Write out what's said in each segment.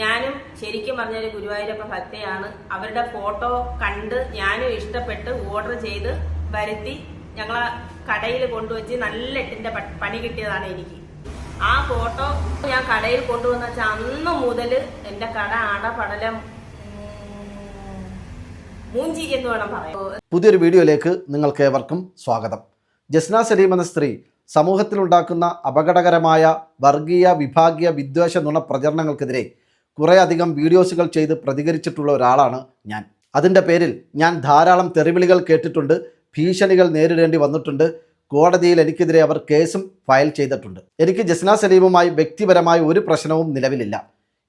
ഞാനും ശരിക്കും പറഞ്ഞൊരു ഗുരുവായൂരപ്പ ഭക്തയാണ്. അവരുടെ ഫോട്ടോ കണ്ട് ഞാനും ഇഷ്ടപ്പെട്ട് ഓർഡർ ചെയ്ത് വരുത്തി ഞങ്ങളെ കടയിൽ കൊണ്ടുവച്ച് നല്ല എട്ടിന്റെ പണി കിട്ടിയതാണ് എനിക്ക്. ആ ഫോട്ടോ ഞാൻ കടയിൽ കൊണ്ടുവന്ന വെച്ചാൽ അന്ന് മുതൽ എന്റെ കട അടപടലം പടലം മൂഞ്ചി എന്ന് വേണം പറയാം പുതിയൊരു വീഡിയോയിലേക്ക് നിങ്ങൾക്ക് ഏവർക്കും സ്വാഗതം. ജസ്ന സലീം എന്ന സ്ത്രീ സമൂഹത്തിലുണ്ടാക്കുന്ന അപകടകരമായ വർഗീയ വിഭാഗീയ വിദ്വേഷ നുണ പ്രചരണങ്ങൾക്കെതിരെ കുറേയധികം വീഡിയോസുകൾ ചെയ്ത് പ്രതികരിച്ചിട്ടുള്ള ഒരാളാണ് ഞാൻ. അതിന്റെ പേരിൽ ഞാൻ ധാരാളം തെറിവിളികൾ കേട്ടിട്ടുണ്ട് ഭീഷണികൾ നേരിടേണ്ടി വന്നിട്ടുണ്ട്. കോടതിയിൽ എനിക്കെതിരെ അവർ കേസും ഫയൽ ചെയ്തിട്ടുണ്ട്. എനിക്ക് ജസ്ന സലീമുമായി വ്യക്തിപരമായ ഒരു പ്രശ്നവും നിലവിലില്ല.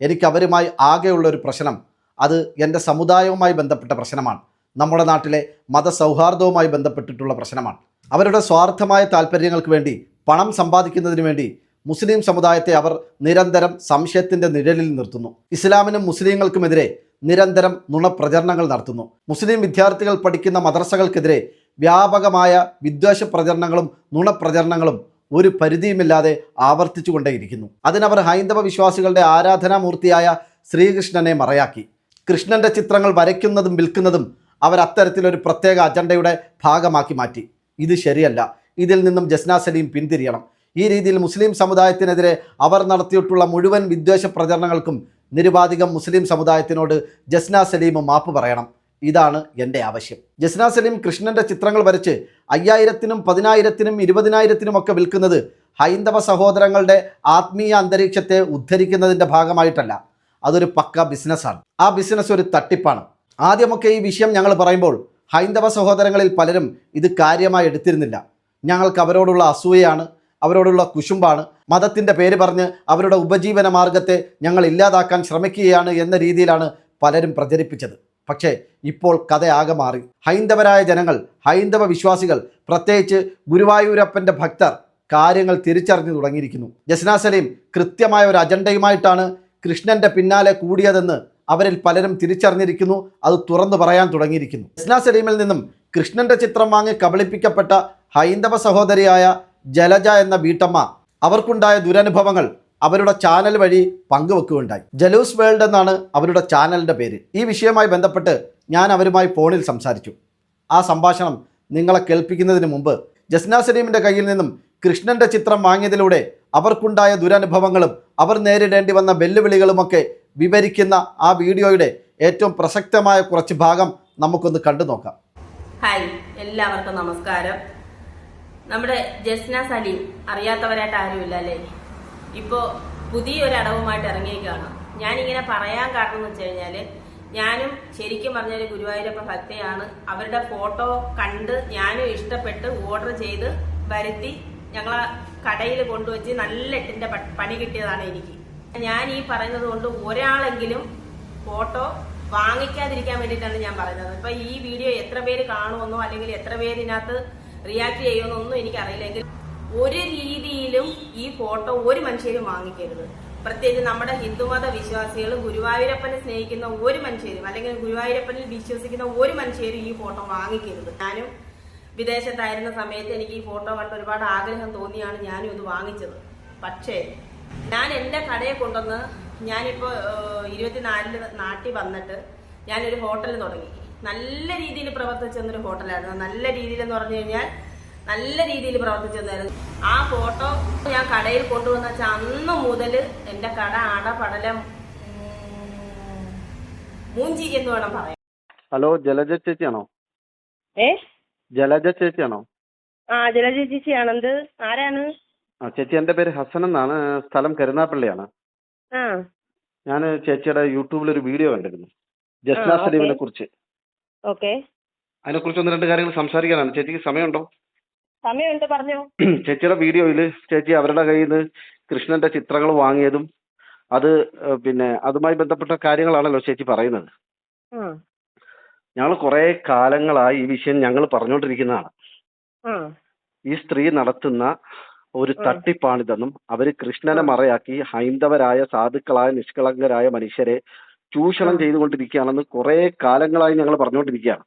എനിക്ക് അവരുമായി ആകെയുള്ള ഒരു പ്രശ്നം അത് എന്റെ സമുദായവുമായി ബന്ധപ്പെട്ട പ്രശ്നമാണ്. നമ്മുടെ നാട്ടിലെ മതസൗഹാർദ്ദവുമായി ബന്ധപ്പെട്ടിട്ടുള്ള പ്രശ്നമാണ്. അവരുടെ സ്വാർത്ഥമായ താല്പര്യങ്ങൾക്ക് വേണ്ടി പണം സമ്പാദിക്കുന്നതിന് വേണ്ടി മുസ്ലിം സമുദായത്തെ അവർ നിരന്തരം സംശയത്തിന്റെ നിഴലിൽ നിർത്തുന്നു. ഇസ്ലാമിനും മുസ്ലിങ്ങൾക്കുമെതിരെ നിരന്തരം നുണപ്രചരണങ്ങൾ നടത്തുന്നു. മുസ്ലിം വിദ്യാർത്ഥികൾ പഠിക്കുന്ന മദ്രസകൾക്കെതിരെ വ്യാപകമായ വിദ്വേഷ പ്രചരണങ്ങളും നുണപ്രചരണങ്ങളും ഒരു പരിധിയുമില്ലാതെ ആവർത്തിച്ചുകൊണ്ടേയിരിക്കുന്നു. അതിനവർ ഹൈന്ദവ വിശ്വാസികളുടെ ആരാധനാമൂർത്തിയായ ശ്രീകൃഷ്ണനെ മറയാക്കി. കൃഷ്ണന്റെ ചിത്രങ്ങൾ വരയ്ക്കുന്നതും വിൽക്കുന്നതും അവർ അത്തരത്തിലൊരു പ്രത്യേക അജണ്ടയുടെ ഭാഗമാക്കി മാറ്റി. ഇത് ശരിയല്ല. ഇതിൽ നിന്നും ജസ്ന സലീം പിന്തിരിയണം. ഈ രീതിയിൽ മുസ്ലിം സമുദായത്തിനെതിരെ അവർ നടത്തിയിട്ടുള്ള മുഴുവൻ വിദ്വേഷ പ്രചരണങ്ങൾക്കും നിരുപാധികം മുസ്ലിം സമുദായത്തിനോട് ജസ്ന സലീം മാപ്പ് പറയണം. ഇതാണ് എന്റെ ആവശ്യം. ജസ്ന സലീം കൃഷ്ണന്റെ ചിത്രങ്ങൾ വരച്ച് അയ്യായിരത്തിനും പതിനായിരത്തിനും ഇരുപതിനായിരത്തിനും ഒക്കെ വിൽക്കുന്നത് ഹൈന്ദവ സഹോദരങ്ങളുടെ ആത്മീയ അന്തരീക്ഷത്തെ ഉദ്ധരിക്കുന്നതിന്റെ ഭാഗമായിട്ടല്ല. അതൊരു പക്ക ബിസിനസ്സാണ്. ആ ബിസിനസ് ഒരു തട്ടിപ്പാണ്. ആദ്യമൊക്കെ ഈ വിഷയം ഞങ്ങൾ പറയുമ്പോൾ ഹൈന്ദവ സഹോദരങ്ങളിൽ പലരും ഇത് കാര്യമായി എടുത്തിരുന്നില്ല. ഞങ്ങൾക്ക് അവരോടുള്ള അസൂയയാണ് അവരോടുള്ള കുശുമ്പാണ്. മതത്തിന്റെ പേര് പറഞ്ഞ് അവരുടെ ഉപജീവന മാർഗത്തെ ഞങ്ങൾ ഇല്ലാതാക്കാൻ ശ്രമിക്കുകയാണ് എന്ന രീതിയിലാണ് പലരും പ്രചരിപ്പിച്ചത്. പക്ഷേ ഇപ്പോൾ കഥയാകെ മാറി. ഹൈന്ദവരായ ജനങ്ങൾ ഹൈന്ദവ വിശ്വാസികൾ പ്രത്യേകിച്ച് ഗുരുവായൂരപ്പന്റെ ഭക്തർ കാര്യങ്ങൾ തിരിച്ചറിഞ്ഞു തുടങ്ങിയിരിക്കുന്നു. ജസ്ന സലീം കൃത്യമായ ഒരു അജണ്ടയുമായിട്ടാണ് കൃഷ്ണന്റെ പിന്നാലെ കൂടിയതെന്ന് അവരിൽ പലരും തിരിച്ചറിഞ്ഞിരിക്കുന്നു. അത് തുറന്നു പറയാൻ തുടങ്ങിയിരിക്കുന്നു. ജസ്ന സലീമിൽ നിന്നും കൃഷ്ണന്റെ ചിത്രം വാങ്ങി കബളിപ്പിക്കപ്പെട്ട ഹൈന്ദവ സഹോദരിയായ ജലജ എന്ന വീട്ടമ്മ അവർക്കുണ്ടായ ദുരനുഭവങ്ങൾ അവരുടെ ചാനൽ വഴി പങ്കുവെക്കുകയുണ്ടായി. ജലൂസ് വേൾഡ് എന്നാണ് അവരുടെ ചാനലിന്റെ പേര്. ഈ വിഷയവുമായി ബന്ധപ്പെട്ട് ഞാൻ അവരുമായി ഫോണിൽ സംസാരിച്ചു. ആ സംഭാഷണം നിങ്ങളെ കേൾപ്പിക്കുന്നതിന് മുമ്പ് ജസ്ന സലീമിന്റെ കയ്യിൽ നിന്നും കൃഷ്ണന്റെ ചിത്രം വാങ്ങിയതിലൂടെ അവർക്കുണ്ടായ ദുരനുഭവങ്ങളും അവർ നേരിടേണ്ടി വന്ന വെല്ലുവിളികളുമൊക്കെ വിവരിക്കുന്ന ആ വീഡിയോയുടെ ഏറ്റവും പ്രസക്തമായ കുറച്ച് ഭാഗം നമുക്കൊന്ന് കണ്ടു നോക്കാം ഹായ് എല്ലാവർക്കും നമസ്കാരം. നമ്മുടെ ജസ്ന സലീം അറിയാത്തവരായിട്ട് ആരുമില്ല അല്ലേ? ഇപ്പോൾ പുതിയൊരു അടവുമായിട്ട് ഇറങ്ങിയേക്കാണ് ഞാനിങ്ങനെ പറയാൻ കാരണം എന്ന് വെച്ച് കഴിഞ്ഞാൽ ഞാനും ശരിക്കും പറഞ്ഞാൽ ഗുരുവായൂരപ്പ ഭക്തയാണ്. അവരുടെ ഫോട്ടോ കണ്ട് ഞാനും ഇഷ്ടപ്പെട്ട് ഓർഡർ ചെയ്ത് വരുത്തി ഞങ്ങളെ കടയിൽ കൊണ്ടുവച്ച് നല്ല എട്ടിന്റെ പണി കിട്ടിയതാണ് എനിക്ക്. ഞാൻ ഈ പറയുന്നത് കൊണ്ട് ഒരാളെങ്കിലും ഫോട്ടോ വാങ്ങിക്കാതിരിക്കാൻ വേണ്ടിയിട്ടാണ് ഞാൻ പറയുന്നത്. ഇപ്പം ഈ വീഡിയോ എത്ര പേര് കാണുമെന്നോ അല്ലെങ്കിൽ എത്ര പേരിനകത്ത് റിയാക്ട് ചെയ്യുമെന്നൊന്നും എനിക്കറിയില്ലെങ്കിൽ ഒരു രീതിയിലും ഈ ഫോട്ടോ ഒരു മനുഷ്യരും വാങ്ങിക്കരുത്. പ്രത്യേകിച്ച് നമ്മുടെ ഹിന്ദുമത വിശ്വാസികൾ ഗുരുവായൂരപ്പനെ സ്നേഹിക്കുന്ന ഒരു മനുഷ്യരും അല്ലെങ്കിൽ ഗുരുവായൂരപ്പനിൽ വിശ്വസിക്കുന്ന ഒരു മനുഷ്യരും ഈ ഫോട്ടോ വാങ്ങിക്കരുത്. ഞാനും വിദേശത്തായിരുന്ന സമയത്ത് എനിക്ക് ഈ ഫോട്ടോ കണ്ട് ഒരുപാട് ആഗ്രഹം തോന്നിയാണ് ഞാനും ഇത് വാങ്ങിച്ചത്. പക്ഷേ ഞാൻ എന്റെ കടയെ കൊണ്ടുവന്ന് ഞാനിപ്പോൾ ഇരുപത്തിനാലിൽ നാട്ടിൽ വന്നിട്ട് ഞാനൊരു ഹോട്ടൽ തുടങ്ങി. നല്ല രീതിയിൽ പ്രവർത്തിച്ചു തന്നൊരു ഹോട്ടലായിരുന്നു. നല്ല രീതിയിൽ എന്ന് പറഞ്ഞു കഴിഞ്ഞാൽ നല്ല രീതിയിൽ പ്രവർത്തിച്ചു തന്നായിരുന്നു. ആ ഫോട്ടോ ഞാൻ കടയിൽ കൊണ്ടുവന്ന വെച്ചാൽ അന്ന് മുതൽ എന്റെ കട അടപടലം പടലം മൂഞ്ചി എന്ന് വേണം പറയാം ഹലോ ജലജ ചേച്ചിയാണോ? ഏ? ജലജ ചേച്ചിയാണോ? ആ ജലജ ചേച്ചിയാണ് എന്ത് ആരാണ്? ആ ചേച്ചി എന്റെ പേര് ഹസൻ എന്നാണ്. സ്ഥലം കരുനാപ്പള്ളിയാണ്. ആ. ഞാൻ ചേച്ചിയുടെ യൂട്യൂബിൽ ഒരു വീഡിയോ കണ്ടിരുന്നു. ജസ്ന സലീമിനെ കുറിച്ച്. ഓക്കെ. അതിനെക്കുറിച്ച് ഒന്ന് രണ്ട് കാര്യങ്ങൾ സംസാരിക്കാനാണ്. ചേച്ചിക്ക് സമയമുണ്ടോ? സമയമുണ്ട് പറഞ്ഞു. ചേച്ചിയുടെ വീഡിയോയിൽ ചേച്ചി അവരുടെ കയ്യിൽ നിന്ന് കൃഷ്ണന്റെ ചിത്രങ്ങൾ വാങ്ങിയതും അത് പിന്നെ അതുമായി ബന്ധപ്പെട്ട കാര്യങ്ങളാണല്ലോ ചേച്ചി പറയുന്നത്. ഞങ്ങൾ കുറെ കാലങ്ങളായി ഈ വിഷയം ഞങ്ങൾ പറഞ്ഞുകൊണ്ടിരിക്കുന്നതാണ് ഈ സ്ത്രീ നടത്തുന്ന ഒരു. തട്ടിപ്പാണിതെന്നും അവർ കൃഷ്ണനെ മറയാക്കി ഹൈന്ദവരായ സാധുക്കളായ നിഷ്കളങ്കരായ മനുഷ്യരെ ചൂഷണം. ചെയ്തുകൊണ്ടിരിക്കുകയാണെന്ന് കുറെ കാലങ്ങളായി ഞങ്ങൾ പറഞ്ഞുകൊണ്ടിരിക്കുകയാണ്.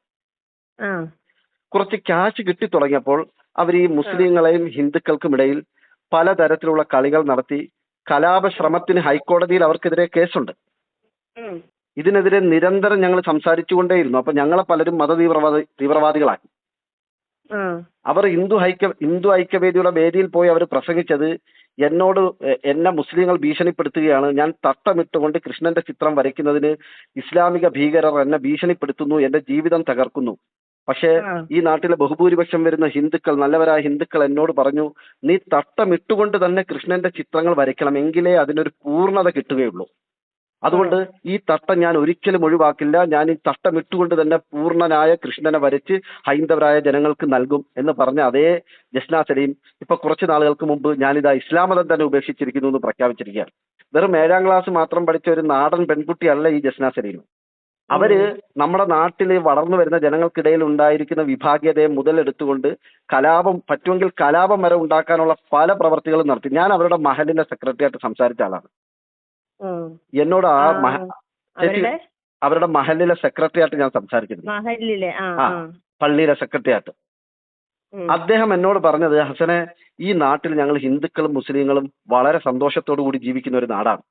കുറച്ച് ക്യാഷ് കിട്ടി തുടങ്ങിയപ്പോൾ അവർ ഈ മുസ്ലിങ്ങളെയും ഹിന്ദുക്കൾക്കും ഇടയിൽ പലതരത്തിലുള്ള കളികൾ നടത്തി കലാപശ്രമത്തിന് ഹൈക്കോടതിയിൽ അവർക്കെതിരെ കേസുണ്ട്. ഇതിനെതിരെ നിരന്തരം ഞങ്ങൾ സംസാരിച്ചുകൊണ്ടേയിരുന്നു. അപ്പൊ ഞങ്ങളെ പലരും മത തീവ്രവാദി തീവ്രവാദികളാക്കി അവർ ഹിന്ദു ഐക്യ ഹിന്ദു ഐക്യവേദിയുടെ വേദിയിൽ പോയി അവർ പ്രസംഗിച്ചത് എന്നോട് എന്നെ മുസ്ലിങ്ങൾ ഭീഷണിപ്പെടുത്തുകയാണ്. ഞാൻ തട്ടമിട്ടുകൊണ്ട് കൃഷ്ണന്റെ ചിത്രം വരയ്ക്കുന്നതിന് ഇസ്ലാമിക ഭീകരർ എന്നെ ഭീഷണിപ്പെടുത്തുന്നു എന്റെ ജീവിതം തകർക്കുന്നു. പക്ഷേ ഈ നാട്ടിലെ ബഹുഭൂരിപക്ഷം വരുന്ന ഹിന്ദുക്കൾ നല്ലവരായ ഹിന്ദുക്കൾ എന്നോട് പറഞ്ഞു നീ തട്ടമിട്ടുകൊണ്ട് തന്നെ കൃഷ്ണന്റെ ചിത്രങ്ങൾ വരയ്ക്കണം എങ്കിലേ അതിനൊരു പൂർണത കിട്ടുകയുള്ളൂ. അതുകൊണ്ട് ഈ തട്ടം ഞാൻ ഒരിക്കലും ഒഴിവാക്കില്ല. ഞാൻ ഈ തട്ടം ഇട്ടുകൊണ്ട് തന്നെ പൂർണനായ കൃഷ്ണനെ വരച്ച് ഹൈന്ദവരായ ജനങ്ങൾക്ക് നൽകും എന്ന് പറഞ്ഞ അതേ ജസ്നാ സലീം ഇപ്പൊ കുറച്ച് നാളുകൾക്ക് മുമ്പ് ഞാനിതാ ഇസ്ലാം മതം തന്നെ ഉപേക്ഷിച്ചിരിക്കുന്നു എന്ന് പ്രഖ്യാപിച്ചിരിക്കുകയാണ്. വെറും ഏഴാം ക്ലാസ് മാത്രം പഠിച്ച ഒരു നാടൻ പെൺകുട്ടിയല്ല ഈ ജസ്നാ സലീം അവർ നമ്മുടെ നാട്ടിൽ വളർന്നു വരുന്ന ജനങ്ങൾക്കിടയിൽ ഉണ്ടായിരിക്കുന്ന വിഭാഗീയതയെ മുതലെടുത്തുകൊണ്ട് കലാപം പറ്റുമെങ്കിൽ കലാപം വരെ ഉണ്ടാക്കാനുള്ള പല പ്രവർത്തികളും നടത്തി. ഞാൻ അവരുടെ മഹലിന്റെ സെക്രട്ടറി ആയിട്ട് സംസാരിച്ച ആളാണ്. എന്നോട് ആ മഹ ചേച്ചി അവരുടെ? മഹലിലെ സെക്രട്ടറി ആയിട്ട് ഞാൻ മഹലിലെ ആ. ആ പള്ളിയിലെ സെക്രട്ടറി ആയിട്ട് അദ്ദേഹം എന്നോട് പറഞ്ഞത് ഹസനെ ഈ നാട്ടിൽ ഞങ്ങൾ ഹിന്ദുക്കളും മുസ്ലിങ്ങളും വളരെ സന്തോഷത്തോടു കൂടി ജീവിക്കുന്ന ഒരു നാടാണ്.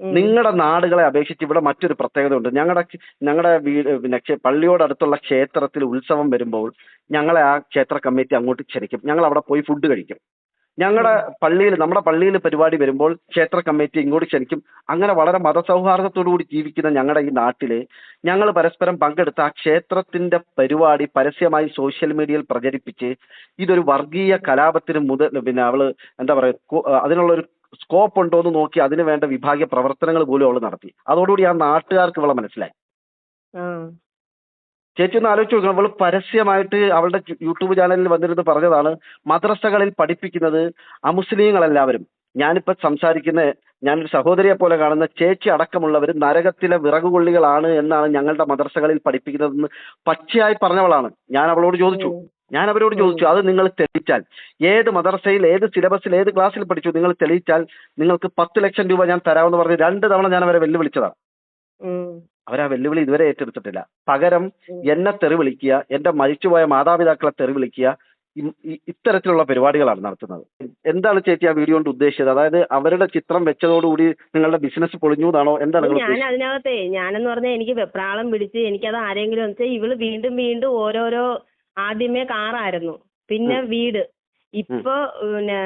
നിങ്ങളുടെ നാടുകളെ അപേക്ഷിച്ച് ഇവിടെ മറ്റൊരു പ്രത്യേകത ഉണ്ട് ഞങ്ങളുടെ ഞങ്ങളുടെ വീട് പിന്നെ പള്ളിയോടടുത്തുള്ള ക്ഷേത്രത്തിൽ ഉത്സവം വരുമ്പോൾ ഞങ്ങളെ ആ ക്ഷേത്ര കമ്മിറ്റി അങ്ങോട്ട് ക്ഷണിക്കും. ഞങ്ങൾ അവിടെ പോയി ഫുഡ് കഴിക്കും. ഞങ്ങളുടെ പള്ളിയിൽ നമ്മുടെ പള്ളിയിൽ പരിപാടി വരുമ്പോൾ ക്ഷേത്ര കമ്മിറ്റി ഇങ്ങോട്ട് ക്ഷണിക്കും. അങ്ങനെ വളരെ മതസൗഹാർദ്ദത്തോടു കൂടി ജീവിക്കുന്ന ഞങ്ങളുടെ ഈ നാട്ടിൽ ഞങ്ങൾ പരസ്പരം പങ്കെടുത്ത ആ ക്ഷേത്രത്തിന്റെ പരിപാടി പരസ്യമായി സോഷ്യൽ മീഡിയയിൽ പ്രചരിപ്പിച്ച് ഇതൊരു വർഗീയ കലാപത്തിന് മുതൽ പിന്നെ അവൾ എന്താ പറയുക അതിനുള്ളൊരു സ്കോപ്പ് ഉണ്ടോ എന്ന് നോക്കി അതിനു വേണ്ട വിഭാഗീയ പ്രവർത്തനങ്ങൾ പോലും അവൾ നടത്തി. അതോടുകൂടി ആ നാട്ടുകാർക്ക് ഇവളെ മനസ്സിലായി. ചേച്ചി ഒന്ന് ആലോചിച്ച് നോക്കണം. അവൾ പരസ്യമായിട്ട് അവളുടെ യൂട്യൂബ് ചാനലിൽ വന്നിരുന്ന് പറഞ്ഞതാണ് മദ്രസകളിൽ പഠിപ്പിക്കുന്നത് അമുസ്ലിങ്ങളെല്ലാവരും. ഞാനിപ്പോ സംസാരിക്കുന്ന ഞാനൊരു സഹോദരിയെ പോലെ കാണുന്ന ചേച്ചി അടക്കമുള്ളവർ നരകത്തിലെ വിറകുകൊള്ളികളാണ് എന്നാണ് ഞങ്ങളുടെ മദ്രസകളിൽ പഠിപ്പിക്കുന്നതെന്ന് പച്ചയായി പറഞ്ഞവളാണ്. ഞാൻ അവളോട് ചോദിച്ചു. ഞാൻ അവരോട് ചോദിച്ചു അത് നിങ്ങൾ തെളിയിച്ചാൽ ഏത് മദ്രസയിൽ ഏത് സിലബസിൽ ഏത് ക്ലാസ്സിൽ പഠിച്ചു നിങ്ങൾ തെളിയിച്ചാൽ നിങ്ങൾക്ക് പത്ത് ലക്ഷം രൂപ ഞാൻ തരാമെന്ന് പറഞ്ഞ് രണ്ട് തവണ ഞാൻ അവരെ വെല്ലുവിളിച്ചതാണ്. ഉം. ആ വെല്ലുവിളി ഇതുവരെ ഏറ്റെടുത്തിട്ടില്ല. പകരം എന്നെ തെറി വിളിക്കുക എന്റെ മരിച്ചുപോയ മാതാപിതാക്കളെ തെറി വിളിക്കുക ഇത്തരത്തിലുള്ള പരിപാടികളാണ് നടത്തുന്നത്. എന്താണ് ചേച്ചി ആ വീഡിയോ കൊണ്ട് ഉദ്ദേശിച്ചത്? അതായത് അവരുടെ ചിത്രം വെച്ചതോടുകൂടി നിങ്ങളുടെ ബിസിനസ് പൊളിഞ്ഞു എന്നാണോ? എന്താണ് ഞാൻ അതിനകത്തെ ഞാനെന്ന് പറഞ്ഞാൽ എനിക്ക് വെപ്രാളം പിടിച്ച് എനിക്കത് ആരെങ്കിലും വെച്ചാൽ ഇവൾ വീണ്ടും വീണ്ടും ഓരോരോ ആദ്യമേ കാറായിരുന്നു. പിന്നെ വീട്. ഇപ്പൊ പിന്നെ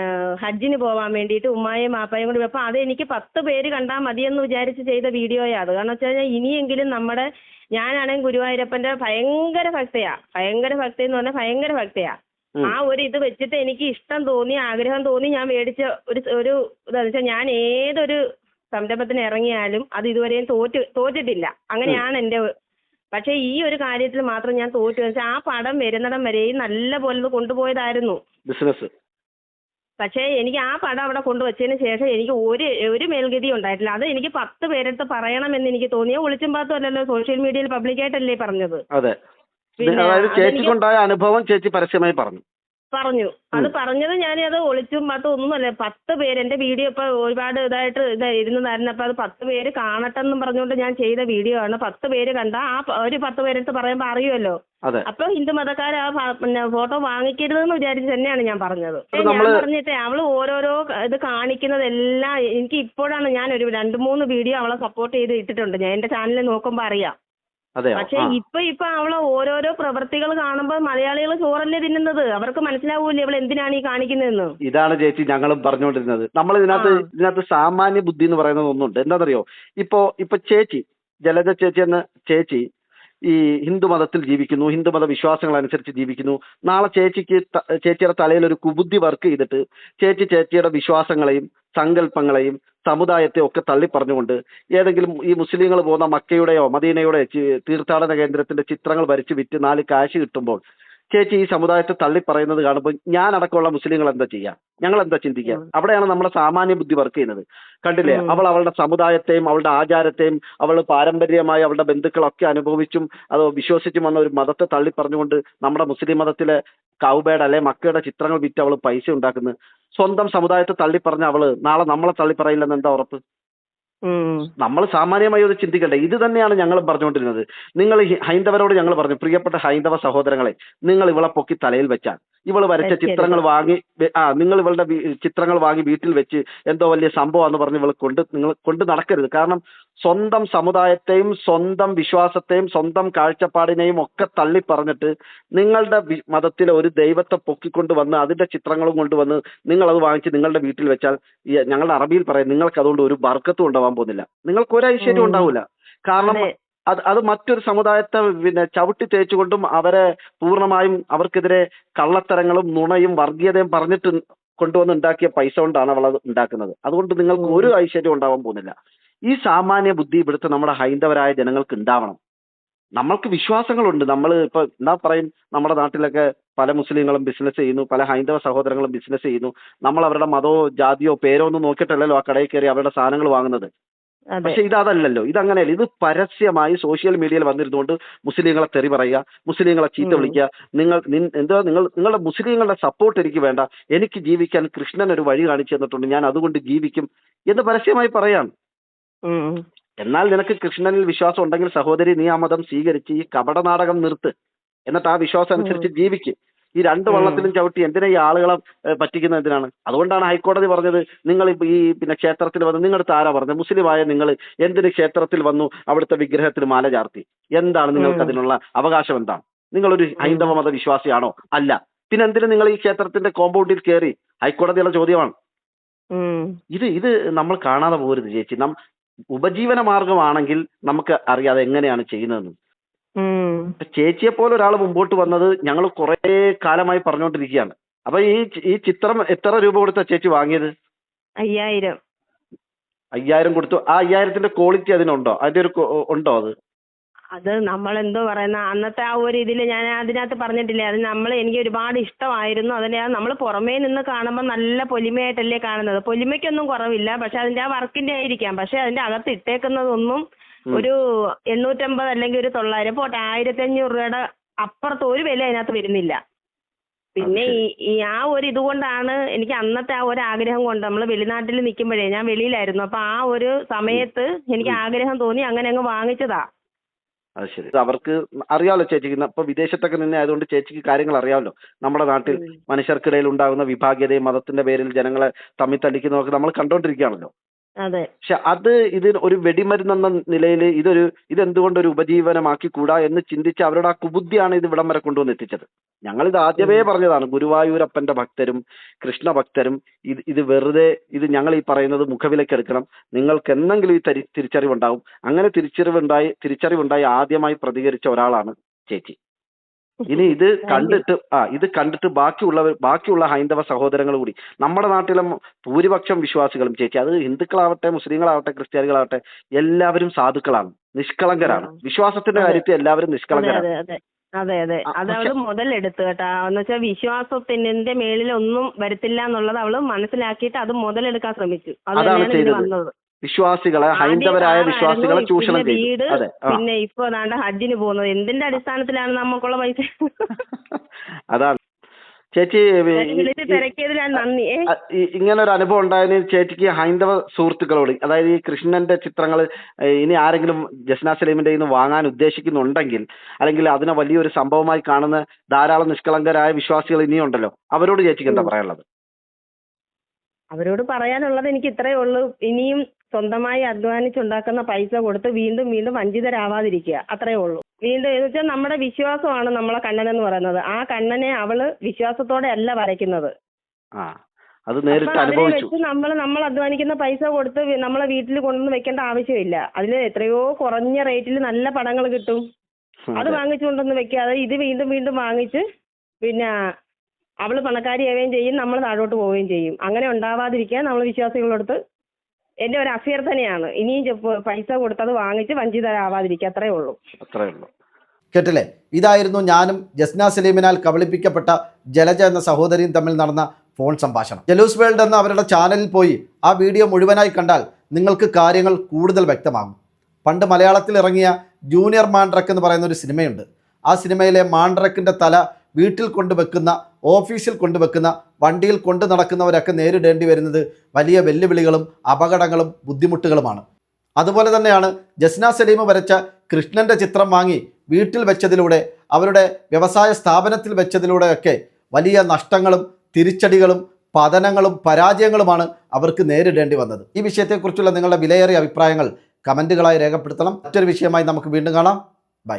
ഹജ്ജിന് പോവാൻ വേണ്ടിയിട്ട് ഉമ്മായും മാപ്പായും കൂടി അപ്പൊ അത് എനിക്ക് പത്ത് പേര് കണ്ടാൽ മതിയെന്ന് വിചാരിച്ച് ചെയ്ത വീഡിയോയാ അത്. കാരണം വെച്ച് കഴിഞ്ഞാൽ ഇനിയെങ്കിലും നമ്മുടെ ഞാനാണെങ്കിൽ ഗുരുവായൂരപ്പന്റെ ഭയങ്കര ഭക്തയാ. ഭയങ്കര ഭക്തി എന്ന് പറഞ്ഞാൽ ഭയങ്കര ഭക്തയാ. ആ ഒരു ഇത് വെച്ചിട്ട് എനിക്ക് ഇഷ്ടം തോന്നി ആഗ്രഹം തോന്നി ഞാൻ മേടിച്ച ഒരു ഒരു ഇതാന്ന് വെച്ചാൽ ഞാൻ ഏതൊരു സംരംഭത്തിന് ഇറങ്ങിയാലും അത് ഇതുവരെയും തോറ്റ് തോറ്റിട്ടില്ല. അങ്ങനെയാണ് എന്റെ പക്ഷേ ഈ ഒരു കാര്യത്തിൽ മാത്രം ഞാൻ തോറ്റു. വെച്ചാൽ ആ പടം വരുന്നിടം വരെയും നല്ല പോലെ കൊണ്ടുപോയതായിരുന്നു. ബിസിനസ് പക്ഷേ എനിക്ക് ആ പടം അവിടെ കൊണ്ടുവച്ചതിന് ശേഷം എനിക്ക് ഒരു ഒരു മേൽഗതി ഉണ്ടായിട്ടില്ല. അത് എനിക്ക് പത്ത് പേരെടുത്ത് പറയണമെന്ന് എനിക്ക് തോന്നിയ ഒളിച്ചും പാത്തും അല്ലല്ലോ സോഷ്യൽ മീഡിയയിൽ പബ്ലിക്കായിട്ടല്ലേ പറഞ്ഞത്. അതെ. അതായത് ചേച്ചിക്കുണ്ടായ അനുഭവം ചേച്ചി പരസ്യമായി പറഞ്ഞു. പറഞ്ഞു. അത് പറഞ്ഞത് ഞാനത് ഒളിച്ചും പാത്തും ഒന്നുമല്ല. പത്ത് പേര് എന്റെ വീഡിയോ ഇപ്പോ ഒരുപാട് ഇതായിട്ട് ഇത് ഇരുന്നതായിരുന്നു. അപ്പോൾ അത് പത്ത് പേര് കാണട്ടെ എന്നും പറഞ്ഞുകൊണ്ട് ഞാൻ ചെയ്ത വീഡിയോ ആണ്. പത്ത് പേര് കണ്ട ആ ഒരു പത്ത് പേരെടുത്ത് പറയുമ്പോ അറിയുമല്ലോ. അപ്പൊ ഹിന്ദു മതക്കാർ ആ പിന്നെ ഫോട്ടോ വാങ്ങിക്കരുതെന്ന് വിചാരിച്ച് തന്നെയാണ് ഞാൻ പറഞ്ഞത്. ഞാൻ പറഞ്ഞിട്ടേ അവൾ ഓരോരോ ഇത് കാണിക്കുന്നതെല്ലാം എനിക്ക് ഇപ്പോഴാണ് ഞാൻ ഒരു രണ്ട് മൂന്ന് വീഡിയോ അവളെ സപ്പോർട്ട് ചെയ്ത് ഇട്ടിട്ടുണ്ട്. ഞാൻ എന്റെ ചാനലിൽ നോക്കുമ്പോ അറിയാം. പക്ഷെ. ഇപ്പൊ ഇപ്പൊ അവളെ ഓരോരോ പ്രവൃത്തികൾ കാണുമ്പോ മലയാളികൾ ചോറല്ലേ തിന്നുന്നത്? അവർക്ക് മനസ്സിലാവൂലേ അവൾ എന്തിനാണ് ഈ കാണിക്കുന്നതെന്ന്? ഇതാണ് ചേച്ചി ഞങ്ങളും പറഞ്ഞുകൊണ്ടിരുന്നത്. നമ്മൾ ഇതിനകത്ത്. ഇതിനകത്ത് സാമാന്യ ബുദ്ധി എന്ന് പറയുന്നത് ഒന്നുണ്ട്. എന്താണെന്നറിയോ? ഇപ്പോ ഇപ്പൊ ചേച്ചി ജലജ ചേച്ചി എന്ന ചേച്ചി ഈ ഹിന്ദു മതത്തിൽ ജീവിക്കുന്നു ഹിന്ദു മത വിശ്വാസങ്ങൾ അനുസരിച്ച് ജീവിക്കുന്നു. നാളെ ചേച്ചിക്ക് ചേച്ചിയുടെ തലയിൽ ഒരു കുബുദ്ധി വർക്ക് ചെയ്തിട്ട് ചേച്ചി ചേച്ചിയുടെ വിശ്വാസങ്ങളെയും സങ്കല്പങ്ങളെയും സമുദായത്തെ ഒക്കെ തള്ളിപ്പറഞ്ഞുകൊണ്ട് ഏതെങ്കിലും ഈ മുസ്ലിങ്ങൾ പോകുന്ന മക്കയുടെയോ മദീനയുടെയോ തീർത്ഥാടന കേന്ദ്രത്തിന്റെ ചിത്രങ്ങൾ വരച്ച് വിറ്റ് നാല് കാശ് കിട്ടുമ്പോൾ ചേച്ചി ഈ സമുദായത്തെ തള്ളി പറയുന്നത് കാണുമ്പോൾ ഞാൻ അടക്കമുള്ള മുസ്ലിങ്ങൾ എന്താ ചെയ്യാ? ഞങ്ങൾ എന്താ ചിന്തിക്കുക അവിടെയാണ് നമ്മുടെ സാമാന്യ ബുദ്ധി വർക്ക് ചെയ്യുന്നത്. കണ്ടില്ലേ? അവൾ അവളുടെ സമുദായത്തെയും അവളുടെ ആചാരത്തെയും അവൾ പാരമ്പര്യമായി അവളുടെ ബന്ധുക്കളൊക്കെ അനുഭവിച്ചും അത് വിശ്വസിച്ചും വന്ന ഒരു മതത്തെ തള്ളി പറഞ്ഞുകൊണ്ട് നമ്മുടെ മുസ്ലിം മതത്തിലെ കൗബേഡ് അല്ലെ മക്കയുടെ ചിത്രങ്ങൾ വിറ്റ് അവൾ പൈസ ഉണ്ടാക്കുന്നത് സ്വന്തം സമുദായത്തെ തള്ളി പറഞ്ഞ അവൾ നാളെ നമ്മളെ തള്ളി പറയില്ലെന്ന് എന്താ ഉറപ്പ്. നമ്മൾ സാമാന്യമായി ഒന്ന് ചിന്തിക്കണ്ടേ. ഇത് തന്നെയാണ് ഞങ്ങൾ പറഞ്ഞുകൊണ്ടിരുന്നത്. നിങ്ങൾ ഹൈന്ദവരോട് ഞങ്ങൾ പറഞ്ഞു പ്രിയപ്പെട്ട ഹൈന്ദവ സഹോദരങ്ങളെ നിങ്ങൾ ഇവളെ പൊക്കി തലയിൽ വെച്ചാൽ. ഇവൾ വരച്ച ചിത്രങ്ങൾ വാങ്ങി ആ നിങ്ങൾ ഇവളുടെ ചിത്രങ്ങൾ വാങ്ങി വീട്ടിൽ വെച്ച് എന്തോ വലിയ സംഭവമാണെന്ന് പറഞ്ഞ് ഇവൾ കൊണ്ട് നിങ്ങൾ കൊണ്ട് നടക്കരുത്. കാരണം സ്വന്തം സമുദായത്തെയും സ്വന്തം വിശ്വാസത്തെയും സ്വന്തം കാഴ്ചപ്പാടിനെയും ഒക്കെ തള്ളിപ്പറഞ്ഞിട്ട് നിങ്ങളുടെ മതത്തിലെ ഒരു ദൈവത്തെ പൊക്കിക്കൊണ്ട് വന്ന് അതിന്റെ ചിത്രങ്ങളും കൊണ്ടുവന്ന് നിങ്ങൾ അത് വാങ്ങിച്ച് നിങ്ങളുടെ വീട്ടിൽ വെച്ചാൽ ഞങ്ങളുടെ അറബിയിൽ പറയും നിങ്ങൾക്ക് അതുകൊണ്ട് ഒരു ബർക്കത്തും ഉണ്ടാവാൻ പോകുന്നില്ല. നിങ്ങൾക്ക് ഒരു ഐശ്വര്യം ഉണ്ടാവില്ല കാരണം അത്. അത് മറ്റൊരു സമുദായത്തെ പിന്നെ ചവിട്ടി തേച്ചുകൊണ്ടും അവരെ പൂർണമായും അവർക്കെതിരെ കള്ളത്തരങ്ങളും നുണയും വർഗീയതയും പറഞ്ഞിട്ട് കൊണ്ടുവന്ന് ഉണ്ടാക്കിയ പൈസ കൊണ്ടാണ് അവൾ അത് ഉണ്ടാക്കുന്നത്. അതുകൊണ്ട് നിങ്ങൾക്ക് ഒരു ഐശ്വര്യം ഉണ്ടാവാൻ പോകുന്നില്ല. ഈ സാമാന്യ ബുദ്ധി ഇവിടുത്തെ നമ്മുടെ ഹൈന്ദവരായ ജനങ്ങൾക്ക് ഉണ്ടാവണം. നമ്മൾക്ക് വിശ്വാസങ്ങളുണ്ട്. നമ്മൾ ഇപ്പൊ എന്താ പറയും? നമ്മുടെ നാട്ടിലൊക്കെ പല മുസ്ലിങ്ങളും ബിസിനസ് ചെയ്യുന്നു പല ഹൈന്ദവ സഹോദരങ്ങളും ബിസിനസ് ചെയ്യുന്നു. നമ്മൾ അവരുടെ മതോ ജാതിയോ പേരോ ഒന്നും നോക്കിയിട്ടല്ലല്ലോ ആ കടയിൽ കയറി അവരുടെ സാധനങ്ങൾ വാങ്ങുന്നത്. പക്ഷെ ഇത് അതല്ലല്ലോ ഇത് അങ്ങനെയല്ല ഇത് പരസ്യമായി സോഷ്യൽ മീഡിയയിൽ വന്നിരുന്നുകൊണ്ട് മുസ്ലിങ്ങളെ തെറി പറയുക മുസ്ലിങ്ങളെ ചീത്ത വിളിക്കുക. നിങ്ങൾ എന്താ നിങ്ങൾ നിങ്ങളുടെ മുസ്ലിങ്ങളുടെ സപ്പോർട്ട് എനിക്ക് വേണ്ട. എനിക്ക് ജീവിക്കാൻ കൃഷ്ണൻ ഒരു വഴി കാണിച്ചു തന്നിട്ടുണ്ട്. ഞാൻ അതുകൊണ്ട് ജീവിക്കും എന്ന് പരസ്യമായി പറയാം ഉം. എന്നാൽ നിനക്ക് കൃഷ്ണനിൽ വിശ്വാസം ഉണ്ടെങ്കിൽ സഹോദരി നീ ആ മതം സ്വീകരിച്ച് ഈ കപട നാടകം നിർത്ത്. എന്നിട്ട് ആ വിശ്വാസം അനുസരിച്ച് ജീവിക്ക്. ഈ രണ്ട് വള്ളത്തിലും ചവിട്ടി എന്തിനാ ഈ ആളുകളെ പറ്റിക്കുന്ന പറ്റിക്കുന്നത് എന്തിനാണ്? അതുകൊണ്ടാണ് ഹൈക്കോടതി പറഞ്ഞത് നിങ്ങൾ ഈ പിന്നെ ക്ഷേത്രത്തിൽ വന്ന് നിങ്ങളുടെ താര പറഞ്ഞത്? മുസ്ലിമായ നിങ്ങൾ എന്തിന് ക്ഷേത്രത്തിൽ വന്നു അവിടുത്തെ വിഗ്രഹത്തിൽ മാല ചാർത്തി? എന്താണ് നിങ്ങൾക്ക് അതിനുള്ള അവകാശം എന്താണ്? നിങ്ങളൊരു ഹൈന്ദവ മത വിശ്വാസിയാണോ അല്ല. പിന്നെ എന്തിനും നിങ്ങൾ ഈ ക്ഷേത്രത്തിന്റെ കോമ്പൗണ്ടിൽ കയറി ഹൈക്കോടതിയുള്ള ചോദ്യമാണ്. ഇത് ഇത് നമ്മൾ കാണാതെ പോകരുത് ചേച്ചി. നം ഉപജീവന മാർഗമാണെങ്കിൽ നമുക്ക് അറിയാതെ എങ്ങനെയാണ് ചെയ്യുന്നതെന്ന്. ചേച്ചിയെ പോലെ ഒരാൾ മുമ്പോട്ട് വന്നത് ഞങ്ങൾ കുറെ കാലമായി പറഞ്ഞുകൊണ്ടിരിക്കുകയാണ് അപ്പൊ ഈ ഈ ചിത്രം എത്ര രൂപ കൊടുത്ത ചേച്ചി വാങ്ങിയത്? അയ്യായിരം. അയ്യായിരം കൊടുത്തു. ആ അയ്യായിരത്തിന്റെ ക്വാളിറ്റി അതിനുണ്ടോ? അതിന്റെ ഒരു ഉണ്ടോ അത്? അത് നമ്മളെന്തോ പറയുന്ന അന്നത്തെ ആ ഒരു ഇതിൽ ഞാൻ അതിനകത്ത് പറഞ്ഞിട്ടില്ലേ അത് നമ്മൾ എനിക്ക് ഒരുപാട് ഇഷ്ടമായിരുന്നു. അതിന്റെ നമ്മൾ പുറമേ നിന്ന് കാണുമ്പോൾ നല്ല പൊലിമയായിട്ടല്ലേ കാണുന്നത്. പൊലിമയ്ക്കൊന്നും കുറവില്ല പക്ഷെ അതിന്റെ ആ വർക്കിന്റെ ആയിരിക്കാം. പക്ഷെ അതിന്റെ അകത്ത് ഇട്ടേക്കുന്നതൊന്നും. ഒരു എണ്ണൂറ്റമ്പത് അല്ലെങ്കിൽ ഒരു തൊള്ളായിരം പോട്ടെ ആയിരത്തി അഞ്ഞൂറ് രൂപയുടെ അപ്പുറത്ത് ഒരു വില അതിനകത്ത് വരുന്നില്ല. പിന്നെ ഈ ഈ ആ ഒരു ഇതുകൊണ്ടാണ് എനിക്ക് അന്നത്തെ ആ ഒരു ആഗ്രഹം കൊണ്ട് നമ്മൾ വെളിനാട്ടിൽ നിൽക്കുമ്പോഴേ ഞാൻ വെളിയിലായിരുന്നു. അപ്പൊ ആ ഒരു സമയത്ത് എനിക്ക് ആഗ്രഹം തോന്നി അങ്ങനെ അങ്ങ് വാങ്ങിച്ചതാ. അത് ശരി. അവർക്ക് അറിയാമല്ലോ ചേച്ചിക്ക്. ഇപ്പൊ വിദേശത്തൊക്കെ നിന്ന് ആയതുകൊണ്ട് ചേച്ചിക്ക് കാര്യങ്ങൾ അറിയാമല്ലോ നമ്മുടെ നാട്ടിൽ മനുഷ്യർക്കിടയിൽ ഉണ്ടാകുന്ന വിഭാഗീയതയും മതത്തിന്റെ പേരിൽ ജനങ്ങളെ തമ്മിൽ തല്ലിക്കുന്നതൊക്കെ നമ്മൾ കണ്ടോണ്ടിരിക്കുകയാണല്ലോ. പക്ഷെ അത് ഇതിന് ഒരു വെടിമരുന്നെന്ന നിലയിൽ ഇതൊരു ഇതെന്തുകൊണ്ട് ഒരു ഉപജീവനമാക്കി കൂടാ എന്ന് ചിന്തിച്ച് അവരുടെ ആ കുബുദ്ധിയാണ് ഇത് ഇവിടം വരെ കൊണ്ടുവന്ന് എത്തിച്ചത്. ഞങ്ങൾ ഇത് ആദ്യമേ പറഞ്ഞതാണ് ഗുരുവായൂരപ്പന്റെ ഭക്തരും കൃഷ്ണ ഭക്തരും ഇത് ഇത് വെറുതെ ഇത് ഞങ്ങൾ ഈ പറയുന്നത് മുഖവിലക്കെടുക്കണം നിങ്ങൾക്ക് എന്തെങ്കിലും ഈ തിരിച്ചറിവ് തിരിച്ചറിവുണ്ടാവും. അങ്ങനെ തിരിച്ചറിവുണ്ടായി തിരിച്ചറിവുണ്ടായി ആദ്യമായി പ്രതികരിച്ച ഒരാളാണ് ചേച്ചി. ഇനി ഇത് കണ്ടിട്ട് ആ ഇത് കണ്ടിട്ട് ബാക്കിയുള്ളവർ ബാക്കിയുള്ള ഹൈന്ദവ സഹോദരങ്ങൾ കൂടി. നമ്മുടെ നാട്ടിലെ ഭൂരിപക്ഷം വിശ്വാസികളും ചേച്ചി അത് ഹിന്ദുക്കളാവട്ടെ മുസ്ലിങ്ങളാവട്ടെ ക്രിസ്ത്യാനികളാവട്ടെ എല്ലാവരും സാധുക്കളാണ് നിഷ്കളങ്കരാണ്. വിശ്വാസത്തിന്റെ കാര്യത്തിൽ എല്ലാവരും നിഷ്കളങ്കരാണ്. അതെ അതെ അതെ അവൾ മുതലെടുത്ത് കേട്ടാ. എന്ന് വെച്ചാൽ വിശ്വാസത്തിന്റെ മേളിൽ ഒന്നും വരത്തില്ല എന്നുള്ളത് അവൾ മനസ്സിലാക്കിയിട്ട് അത് മുതലെടുക്കാൻ ശ്രമിച്ചു. അത് അതാണ് വന്നത്. വിശ്വാസികളെ ഹൈന്ദവരായ വിശ്വാസികളെ ചൂഷണം ചെയ്തു. അതെ പിന്നെ ഇപ്പൊ ഹജ്ജിന് പോകുന്നത്. എന്തിന്റെ അടിസ്ഥാനത്തിലാണ് നമുക്കുള്ള പൈസ? അതാണ്. ചേച്ചി ഇങ്ങനെ ഒരു അനുഭവം ഉണ്ടായതിന് ചേച്ചിക്ക് ഹൈന്ദവ സുഹൃത്തുക്കളോട് അതായത് ഈ കൃഷ്ണന്റെ ചിത്രങ്ങൾ ഇനി ആരെങ്കിലും ജസ്ന സലീമിന്റെ നിന്ന് വാങ്ങാൻ ഉദ്ദേശിക്കുന്നുണ്ടെങ്കിൽ അല്ലെങ്കിൽ അതിനെ വലിയൊരു സംഭവമായി കാണുന്ന ധാരാളം നിഷ്കളങ്കരായ വിശ്വാസികൾ ഇനിയുണ്ടല്ലോ അവരോട് ചേച്ചിക്ക് എന്താ പറയാനുള്ളത്? അവരോട് പറയാനുള്ളത് എനിക്ക് ഇത്രയേ ഉള്ളൂ. ഇനിയും സ്വന്തമായി അധ്വാനിച്ചുണ്ടാക്കുന്ന പൈസ കൊടുത്ത് വീണ്ടും വീണ്ടും വഞ്ചിതരാവാതിരിക്കുക. അത്രയേ ഉള്ളൂ. വീണ്ടും എന്ന് വെച്ചാൽ നമ്മുടെ വിശ്വാസമാണ് നമ്മളെ കണ്ണൻ എന്ന് പറയുന്നത്. ആ കണ്ണനെ അവൾ വിശ്വാസത്തോടെ അല്ല വരയ്ക്കുന്നത്. അത് നേരിട്ട് അനുഭവിച്ചു. വെച്ച് നമ്മൾ നമ്മൾ അധ്വാനിക്കുന്ന പൈസ കൊടുത്ത് നമ്മളെ വീട്ടിൽ കൊണ്ടുവന്ന് വെക്കേണ്ട ആവശ്യമില്ല. അതിൽ എത്രയോ കുറഞ്ഞ റേറ്റിൽ നല്ല പടങ്ങൾ കിട്ടും. അത് അതെ. വാങ്ങിച്ചു കൊണ്ടുവന്ന് വെക്കാതെ ഇത് വീണ്ടും വീണ്ടും വാങ്ങിച്ച് പിന്നെ അവൾ പണക്കാരിയാവുകയും ചെയ്യും. നമ്മൾ താഴോട്ട് പോവുകയും ചെയ്യും. അങ്ങനെ ഉണ്ടാവാതിരിക്കാൻ നമ്മൾ വിശ്വാസികളടുത്ത് എന്റെ ഒരു അഭ്യർത്ഥനയാണ് ഇനിയും പൈസ കൊടുത്തത് വാങ്ങിച്ച് വഞ്ചിതരാവാതിരിക്കുക അത്രേ ഉള്ളൂ. അത്രേ ഉള്ളൂ. കേട്ടില്ലേ? ഇതായിരുന്നു ഞാനും ജസ്ന സലീമിനാൽ കബളിപ്പിക്കപ്പെട്ട ജലജ എന്ന സഹോദരിയും തമ്മിൽ നടന്ന ഫോൺ സംഭാഷണം. ജലൂസ് വേൾഡ് എന്ന അവരുടെ ചാനലിൽ പോയി ആ വീഡിയോ മുഴുവനായി കണ്ടാൽ നിങ്ങൾക്ക് കാര്യങ്ങൾ കൂടുതൽ വ്യക്തമാകും. പണ്ട് മലയാളത്തിൽ ഇറങ്ങിയ ജൂനിയർ മാൻഡ്രക്ക് എന്ന് പറയുന്ന ഒരു സിനിമയുണ്ട്. ആ സിനിമയിലെ മാൻഡ്രക്കിന്റെ തല വീട്ടിൽ കൊണ്ടുവെക്കുന്ന ഓഫീസിൽ കൊണ്ടുവെക്കുന്ന വണ്ടിയിൽ കൊണ്ടു നടക്കുന്നവരൊക്കെ നേരിടേണ്ടി വരുന്നത് വലിയ വെല്ലുവിളികളും അപകടങ്ങളും ബുദ്ധിമുട്ടുകളുമാണ്. അതുപോലെ തന്നെയാണ് ജസ്ന സലീം വരച്ച കൃഷ്ണന്റെ ചിത്രം വാങ്ങി വീട്ടിൽ വെച്ചതിലൂടെ അവരുടെ വ്യവസായ സ്ഥാപനത്തിൽ വെച്ചതിലൂടെയൊക്കെ വലിയ നഷ്ടങ്ങളും തിരിച്ചടികളും പതനങ്ങളും പരാജയങ്ങളുമാണ് അവർക്ക് നേരിടേണ്ടി വന്നത്. ഈ വിഷയത്തെക്കുറിച്ചുള്ള നിങ്ങളുടെ വിലയേറിയ അഭിപ്രായങ്ങൾ കമന്റുകളായി രേഖപ്പെടുത്തണം. മറ്റൊരു വിഷയമായി നമുക്ക് വീണ്ടും കാണാം. ബൈ.